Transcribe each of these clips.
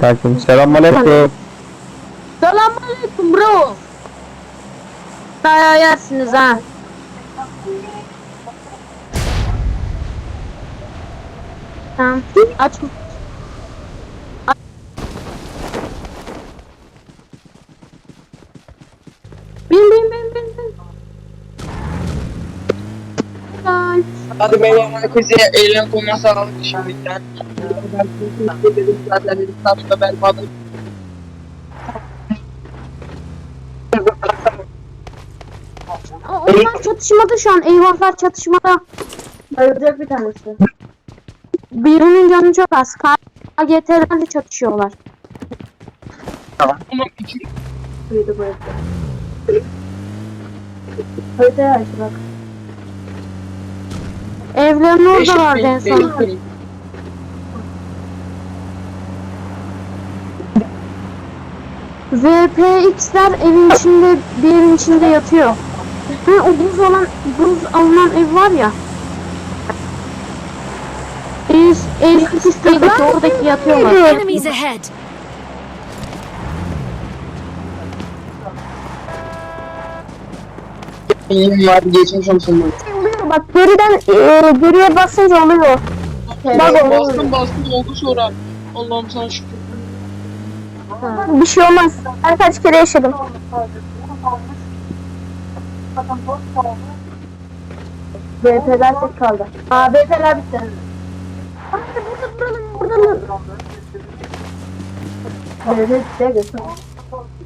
Tamam kankim. Selamünaleyküm. Selamünaleyküm bro. Dayağı yersiniz ha. Tamam. Aç. Hadi beyler herkese eğlen koluna sağlık şimdiden. Ben dedim zaten dedim tatlı ben bana. Onlar çatışmada şu an. Eyvahlar çatışmada. Bayılacak bir tanesi. Birinin canı çok az. KGT'lerle çatışıyorlar. Ama iki Buydu bu evde. Aç bak. Evlerin orada vardı en son. VPX'ler evin içinde, bir evin içinde yatıyor. Ha, o buz olan, buz alınan ev var ya. Ev, ev sistemdeki oradaki yatıyorlar. Enemies ahead! İyiyim var geçmiş olsun. Bak geriden e, geriye basınca oluyor. Bak bastım bastım oldu sonra. Allah'ım sana şükür. Bir şey olmaz. Ben kaç kere yaşadım. BP'ler tek kaldı. Aa BP'ler bitti. Hadi burada duralım burada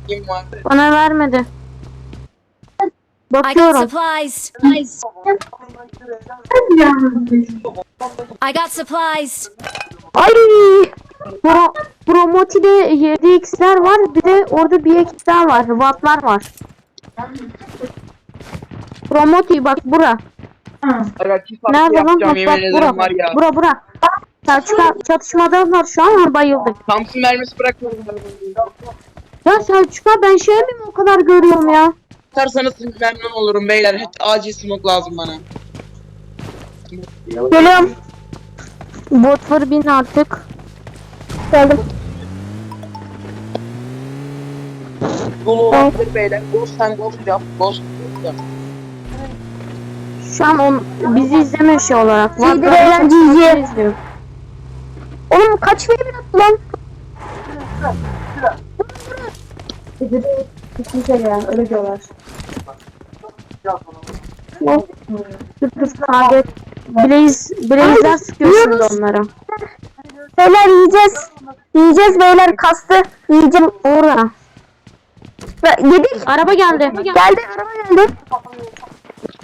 İyiyim var. Bana vermedi. Bakıyorum. I got supplies! Ay! Pro, Promoti'de 7x'ler var. Bir de orada bir x'ler var. Watt'lar var. Promoti bak bura. Çift Nerede lan? yapacağım Bak yemin bak ederim bura. var ya. Bura bura. Selçuk abi çatışmada var şu an bayıldık. Thompson mermisi bırakmadım. Ya Selçuk abi ben şey miyim o kadar görüyorum ya. Atarsanız memnun olurum beyler. Acil smoke lazım bana. Geliyorum. Botları bin artık. Geldim. Dolu olabilir beyler. Ghost sen ghost yap. Ghost yap. Şu an on, bizi izlemiyor şey olarak. Var Şeydir eğlenceli. izliyor. Oğlum kaç verim attı lan? Kimse ya öyle diyorlar. Dur dur target. Blaze, Blaze'ler sıkıyor şimdi onlara. Beyler yiyeceğiz. Yiyeceğiz beyler kastı. Yiyeceğim. Orada. Yedik. Araba geldi. Geldi araba geldi.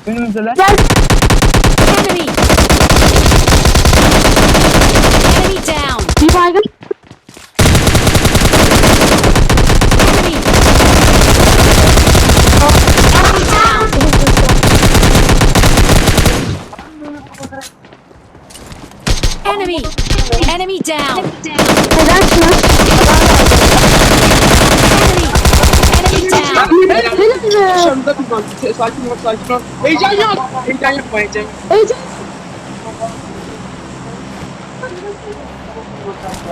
Önümüzdeler. Geldi. Enemy! Enemy down! Bir baygın. Enemy! Enemy down! Enemy! Enemy down! Neden şunu? Enemy! Enemy down! Dışarıda bir bak. Sakin ol sakin ol. Heyecan yok. Heyecan yapma heyecan. Heyecan.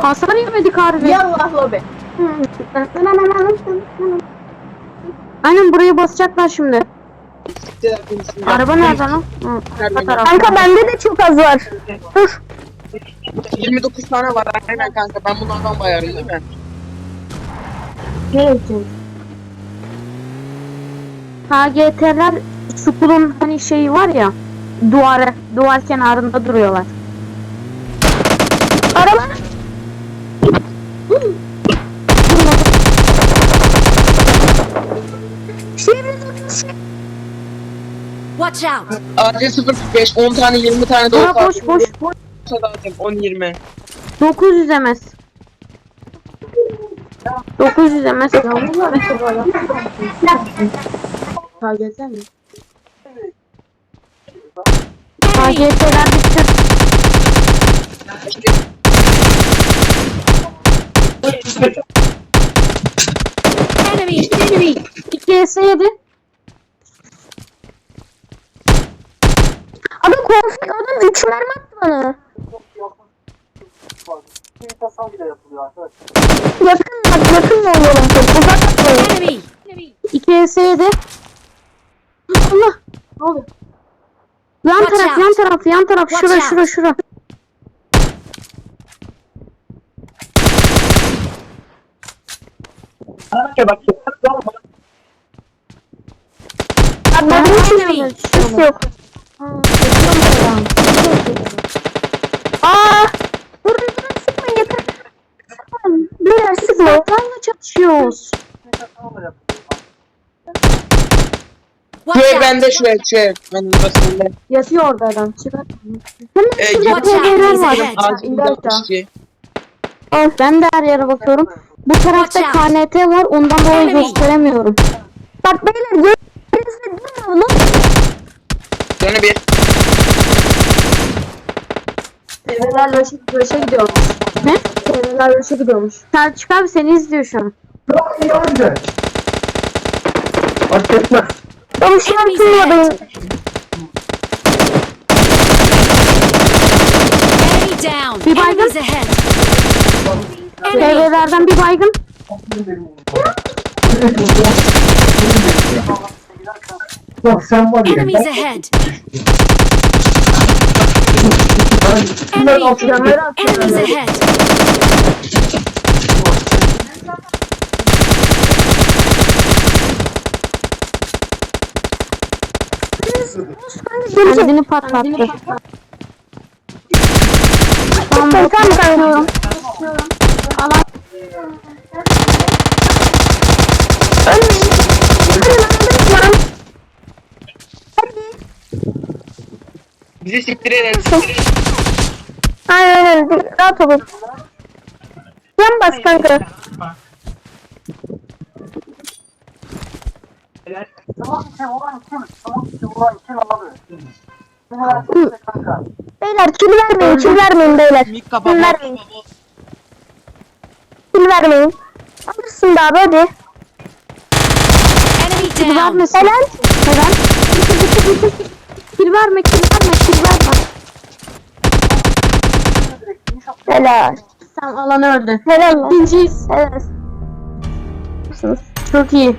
Hasar yemedik harbi. Yallah lobi. Aynen buraya basacaklar şimdi. Araba nerede lan? Hı, arka. Kanka bende de çok az var. Dur. 29 tane var aynen kanka. Ben bunlardan bayarım değil mi? KGT'ler Sukul'un hani şeyi var ya duvarı, duvar kenarında duruyorlar. Araba. Watch out! Acil 045 10 tane 20 tane de boş boş. Zaten 10 20. 900 emez. 900 emez. KGT mi? KGT'ler bitti. Enemy! 2 S7. Adam konfig adam 3 mermi attı bana. Yakın bak yakın mı oynayalım çok uzak atmayın. Enemy. 2 ES'ydi. Allah. Ne oluyor? Yan Watch taraf, out. yan taraf, yan taraf. Watch Şura, out. şura, şura. Bak Bak benim hiç Enemy. hiç yok. Aa, yapıyorum ben. Aa! Dur dur dur sıkmayın yeter. Sıkmayın. Silahlarla çatışıyoruz. Out. bende şu ev şu ev. Ben burasında. Yatıyor orada adam. Çıkar. Hemen Ee, şurada var. Ağacın İndi kişi. Ben de her yere bakıyorum. Bu tarafta Watch. KNT var. Ondan dolayı Enemy. gösteremiyorum. Bak beyler gözünüzde durmuyor lan. Canı bir. TV'ler Löşe, Löşe gidiyormuş. Ne? TV'ler Löşe gidiyormuş. Selçuk abi seni izliyor şu an. Fark etmez. Ben şu an down. Bir baygın. Enemies ahead. Enemy. TV'lerden bir baygın. Bak sen var ya. Enemies ahead. Bunlar Enemy. altına Enemies ahead. Kendini patlattı. Tamam bakıyorum. Alan Ölmeyin. Ölün öldürün lan. Bizi siktir eder. Aynen öyle. Rahat olun. Yan bas kanka. Beyler kill vermeyin, kill vermeyin beyler. Kapat. vermeyin, kill vermeyin. Alırsın da abi hadi. Down. vermesin. Helal. Helal. Kill verme, kill Helal. Tamam alan öldü. Helal lan. İkinciyiz. Helal. Çok iyi.